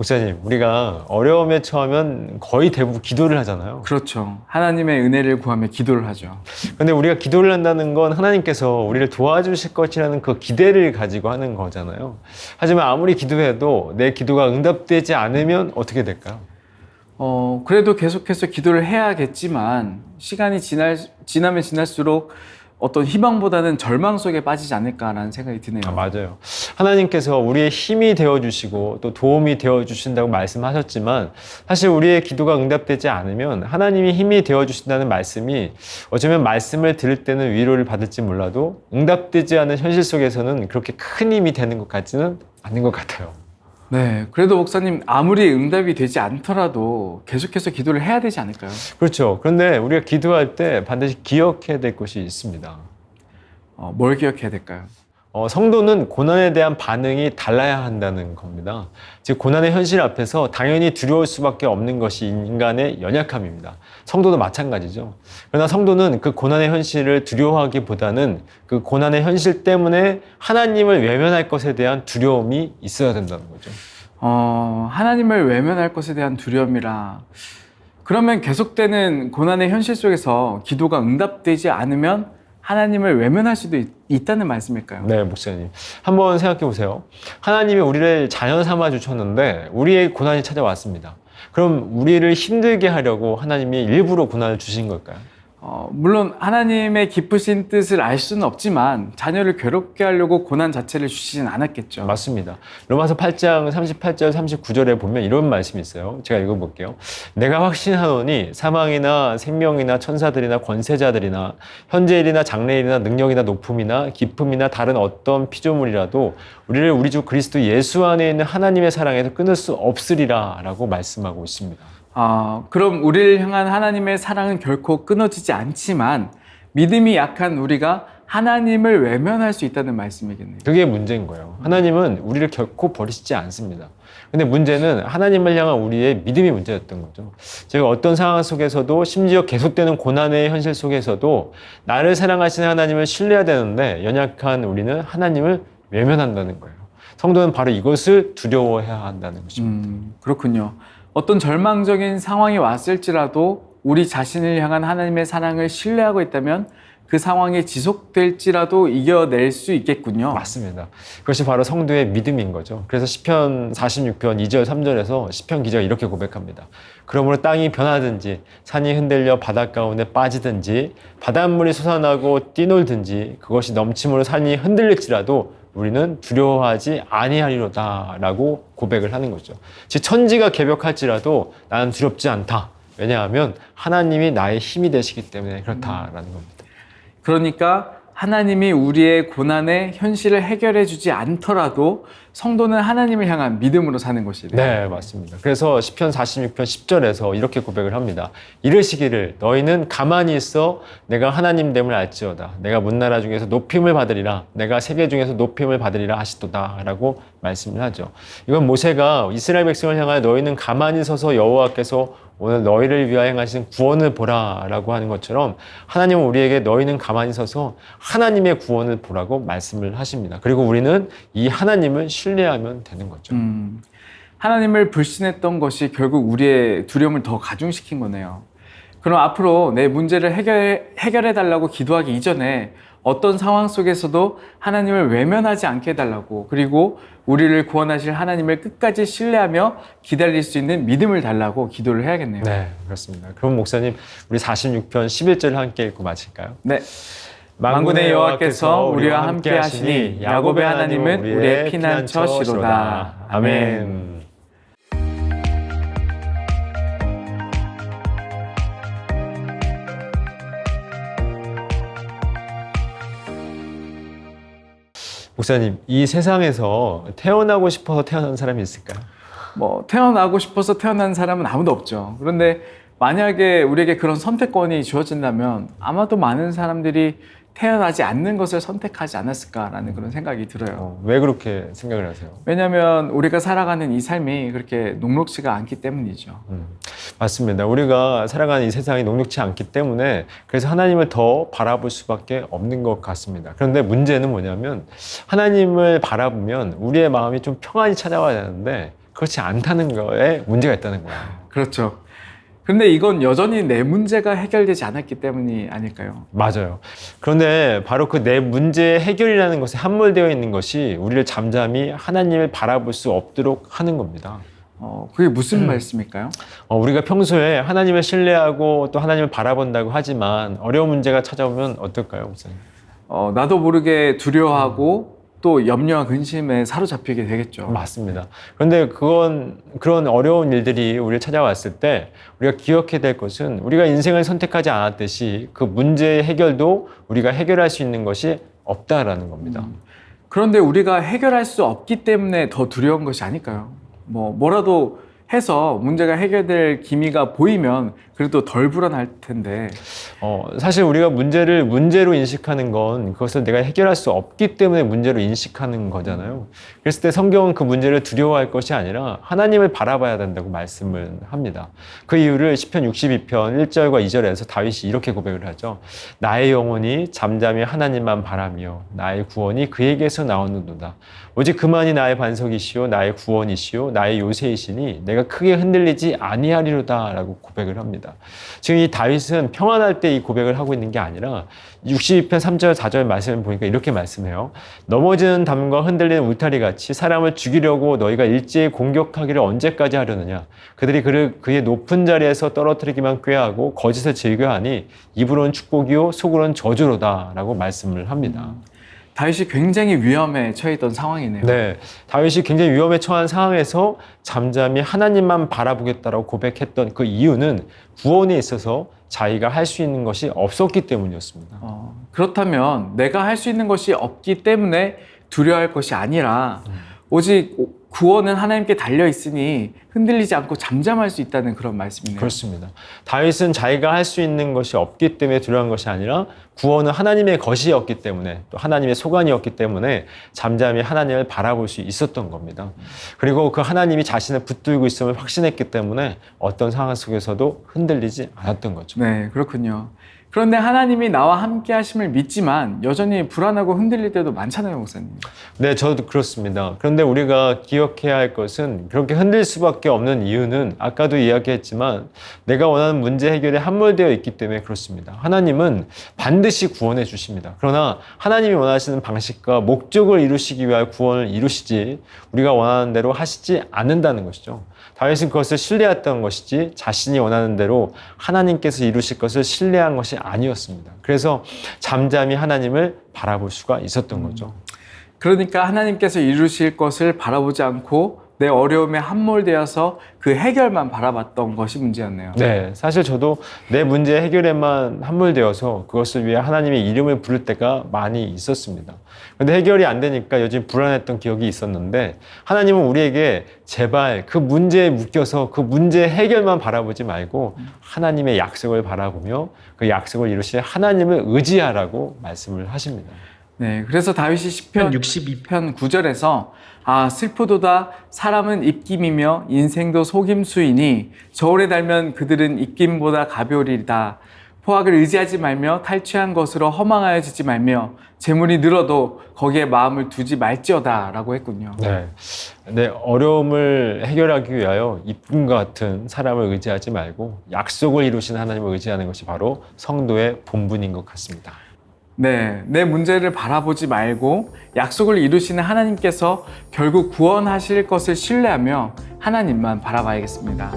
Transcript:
목사님, 우리가 어려움에 처하면 거의 대부분 기도를 하잖아요. 그렇죠. 하나님의 은혜를 구하며 기도를 하죠. 근데 우리가 기도를 한다는 건 하나님께서 우리를 도와주실 것이라는 그 기대를 가지고 하는 거잖아요. 하지만 아무리 기도해도 내 기도가 응답되지 않으면 어떻게 될까요? 어, 그래도 계속해서 기도를 해야겠지만 시간이 지날, 지나면 지날수록 어떤 희망보다는 절망 속에 빠지지 않을까라는 생각이 드네요. 아, 맞아요. 하나님께서 우리의 힘이 되어 주시고 또 도움이 되어 주신다고 말씀하셨지만 사실 우리의 기도가 응답되지 않으면 하나님이 힘이 되어 주신다는 말씀이 어쩌면 말씀을 들을 때는 위로를 받을지 몰라도 응답되지 않은 현실 속에서는 그렇게 큰 힘이 되는 것 같지는 않는 것 같아요. 네. 그래도 목사님 아무리 응답이 되지 않더라도 계속해서 기도를 해야 되지 않을까요? 그렇죠. 그런데 우리가 기도할 때 반드시 기억해야 될 것이 있습니다. 어, 뭘 기억해야 될까요? 어, 성도는 고난에 대한 반응이 달라야 한다는 겁니다. 즉, 고난의 현실 앞에서 당연히 두려울 수밖에 없는 것이 인간의 연약함입니다. 성도도 마찬가지죠. 그러나 성도는 그 고난의 현실을 두려워하기보다는 그 고난의 현실 때문에 하나님을 외면할 것에 대한 두려움이 있어야 된다는 거죠. 어, 하나님을 외면할 것에 대한 두려움이라 그러면 계속되는 고난의 현실 속에서 기도가 응답되지 않으면 하나님을 외면할 수도 있, 다는 말씀일까요? 네, 목사님. 한번 생각해 보세요. 하나님이 우리를 자녀 삼아 주셨는데 우리의 고난이 찾아왔습니다. 그럼 우리를 힘들게 하려고 하나님이 일부러 고난을 주신 걸까요? 어, 물론 하나님의 기쁘신 뜻을 알 수는 없지만 자녀를 괴롭게 하려고 고난 자체를 주시진 않았겠죠. 맞습니다. 로마서 8장 38절 39절에 보면 이런 말씀이 있어요. 제가 읽어볼게요. 내가 확신하노니 사망이나 생명이나 천사들이나 권세자들이나 현재일이나 장래일이나 능력이나 높음이나 기품이나 다른 어떤 피조물이라도 우리를 우리 주 그리스도 예수 안에 있는 하나님의 사랑에서 끊을 수 없으리라라고 말씀하고 있습니다. 아, 그럼 우리를 향한 하나님의 사랑은 결코 끊어지지 않지만 믿음이 약한 우리가 하나님을 외면할 수 있다는 말씀이겠네요. 그게 문제인 거예요. 하나님은 우리를 결코 버리시지 않습니다. 근데 문제는 하나님을 향한 우리의 믿음이 문제였던 거죠. 제가 어떤 상황 속에서도 심지어 계속되는 고난의 현실 속에서도 나를 사랑하시는 하나님을 신뢰해야 되는데 연약한 우리는 하나님을 외면한다는 거예요. 성도는 바로 이것을 두려워해야 한다는 것입니다. 음, 그렇군요. 어떤 절망적인 상황이 왔을지라도 우리 자신을 향한 하나님의 사랑을 신뢰하고 있다면 그 상황이 지속될지라도 이겨낼 수 있겠군요. 맞습니다. 그것이 바로 성도의 믿음인 거죠. 그래서 시편 46편 2절 3절에서 시편 기자가 이렇게 고백합니다. 그러므로 땅이 변하든지 산이 흔들려 바닷 가운데 빠지든지 바닷물이 솟아나고 뛰놀든지 그것이 넘침으로 산이 흔들릴지라도 우리는 두려워하지 아니하리로다라고 고백을 하는 거죠. 즉 천지가 개벽할지라도 나는 두렵지 않다. 왜냐하면 하나님이 나의 힘이 되시기 때문에 그렇다라는 겁니다. 그러니까 하나님이 우리의 고난의 현실을 해결해 주지 않더라도 성도는 하나님을 향한 믿음으로 사는 것이래요. 네, 맞습니다. 그래서 시편 46편 10절에서 이렇게 고백을 합니다. 이르시기를 너희는 가만히 있어 내가 하나님 됨을 알지어다. 내가 문나라 중에서 높임을 받으리라. 내가 세계 중에서 높임을 받으리라 하시도다 라고 말씀을 하죠. 이건 모세가 이스라엘 백성을 향하여 너희는 가만히 서서 여호와께서 오늘 너희를 위하여 행하신 구원을 보라라고 하는 것처럼 하나님은 우리에게 너희는 가만히 서서 하나님의 구원을 보라고 말씀을 하십니다. 그리고 우리는 이 하나님을 신뢰하면 되는 거죠. 음, 하나님을 불신했던 것이 결국 우리의 두려움을 더 가중시킨 거네요. 그럼 앞으로 내 문제를 해결, 해결해 달라고 기도하기 이전에 어떤 상황 속에서도 하나님을 외면하지 않게 해달라고 그리고 우리를 구원하실 하나님을 끝까지 신뢰하며 기다릴 수 있는 믿음을 달라고 기도를 해야겠네요. 네, 그렇습니다. 그럼 목사님, 우리 46편 11절 함께 읽고 마칠까요? 네. 만군의 여호와께서 우리와 함께 하시니 야곱의 하나님은 우리의 피난처시로다. 아멘. 목사님, 이 세상에서 태어나고 싶어서 태어난 사람이 있을까요? 뭐 태어나고 싶어서 태어난 사람은 아무도 없죠. 그런데 만약에 우리에게 그런 선택권이 주어진다면 아마도 많은 사람들이 태어나지 않는 것을 선택하지 않았을까라는 그런 생각이 들어요. 어, 왜 그렇게 생각을 하세요? 왜냐하면 우리가 살아가는 이 삶이 그렇게 녹록지가 않기 때문이죠. 음, 맞습니다. 우리가 살아가는 이 세상이 녹록지 않기 때문에 그래서 하나님을 더 바라볼 수밖에 없는 것 같습니다. 그런데 문제는 뭐냐면 하나님을 바라보면 우리의 마음이 좀 평안이 찾아와야 되는데 그렇지 않다는 거에 문제가 있다는 거예요. 그렇죠. 근데 이건 여전히 내 문제가 해결되지 않았기 때문이 아닐까요? 맞아요. 그런데 바로 그 내 문제의 해결이라는 것에 함몰되어 있는 것이 우리를 잠잠히 하나님을 바라볼 수 없도록 하는 겁니다. 어, 그게 무슨 말씀일까요? 어, 우리가 평소에 하나님을 신뢰하고 또 하나님을 바라본다고 하지만 어려운 문제가 찾아오면 어떨까요, 목사님? 어, 나도 모르게 두려워하고 또 염려와 근심에 사로잡히게 되겠죠. 맞습니다. 그런데 그건 그런 어려운 일들이 우리를 찾아왔을 때 우리가 기억해야 될 것은 우리가 인생을 선택하지 않았듯이 그 문제의 해결도 우리가 해결할 수 있는 것이 없다라는 겁니다. 그런데 우리가 해결할 수 없기 때문에 더 두려운 것이 아닐까요? 뭐 뭐라도 해서 문제가 해결될 기미가 보이면 그래도 덜 불안할 텐데 어, 사실 우리가 문제를 문제로 인식하는 건 그것을 내가 해결할 수 없기 때문에 문제로 인식하는 거잖아요. 그랬을 때 성경은 그 문제를 두려워할 것이 아니라 하나님을 바라봐야 된다고 말씀을 합니다. 그 이유를 시편 62편 1절과 2절에서 다윗이 이렇게 고백을 하죠. 나의 영혼이 잠잠히 하나님만 바라며 나의 구원이 그에게서 나오는도다. 오직 그만이 나의 반석이시요 나의 구원이시요 나의 요새이시니 내가 크게 흔들리지 아니하리로다라고 고백을 합니다. 지금 이 다윗은 평안할 때 이 고백을 하고 있는 게 아니라 62편 3절 4절 말씀을 보니까 이렇게 말씀해요. 넘어지는 담과 흔들리는 울타리 같이 사람을 죽이려고 너희가 일제히 공격하기를 언제까지 하려느냐? 그들이 그를 그의 높은 자리에서 떨어뜨리기만 꾀하고 거짓을 즐겨하니 입으로는 축복이요 속으로는 저주로다라고 말씀을 합니다. 다윗이 굉장히 위험에 처해 있던 상황이네요. 네, 다윗이 굉장히 위험에 처한 상황에서 잠잠히 하나님만 바라보겠다라고 고백했던 그 이유는 구원에 있어서 자기가 할 수 있는 것이 없었기 때문이었습니다. 어, 그렇다면 내가 할 수 있는 것이 없기 때문에 두려워할 것이 아니라 오직 구원은 하나님께 달려 있으니 흔들리지 않고 잠잠할 수 있다는 그런 말씀이네요. 그렇습니다. 다윗은 자기가 할 수 있는 것이 없기 때문에 두려운 것이 아니라 구원은 하나님의 것이었기 때문에 또 하나님의 소관이었기 때문에 잠잠히 하나님을 바라볼 수 있었던 겁니다. 그리고 그 하나님이 자신을 붙들고 있음을 확신했기 때문에 어떤 상황 속에서도 흔들리지 않았던 거죠. 네, 그렇군요. 그런데 하나님이 나와 함께 하심을 믿지만 여전히 불안하고 흔들릴 때도 많잖아요, 목사님. 네, 저도 그렇습니다. 그런데 우리가 기억해야 할 것은 그렇게 흔들 수밖에 없는 이유는 아까도 이야기했지만 내가 원하는 문제 해결에 함몰되어 있기 때문에 그렇습니다. 하나님은 반드시 구원해 주십니다. 그러나 하나님이 원하시는 방식과 목적을 이루시기 위하여 구원을 이루시지 우리가 원하는 대로 하시지 않는다는 것이죠. 다윗은 그것을 신뢰했던 것이지 자신이 원하는 대로 하나님께서 이루실 것을 신뢰한 것이 아니었습니다. 그래서 잠잠히 하나님을 바라볼 수가 있었던 거죠. 그러니까 하나님께서 이루실 것을 바라보지 않고 내 어려움에 함몰되어서 그 해결만 바라봤던 것이 문제였네요. 네, 사실 저도 내 문제 해결에만 함몰되어서 그것을 위해 하나님의 이름을 부를 때가 많이 있었습니다. 근데 해결이 안 되니까 요즘 불안했던 기억이 있었는데 하나님은 우리에게 제발 그 문제에 묶여서 그 문제 해결만 바라보지 말고 하나님의 약속을 바라보며 그 약속을 이루실 하나님을 의지하라고 말씀을 하십니다. 네, 그래서 다윗이 시편 62편 9절에서 아 슬프도다 사람은 입김이며 인생도 속임수이니 저울에 달면 그들은 입김보다 가벼우리다 포악을 의지하지 말며 탈취한 것으로 허망하여지지 말며 재물이 늘어도 거기에 마음을 두지 말지어다라고 했군요. 네. 네, 어려움을 해결하기 위하여 이쁨과 같은 사람을 의지하지 말고 약속을 이루신 하나님을 의지하는 것이 바로 성도의 본분인 것 같습니다. 네, 내 문제를 바라보지 말고 약속을 이루시는 하나님께서 결국 구원하실 것을 신뢰하며 하나님만 바라봐야겠습니다.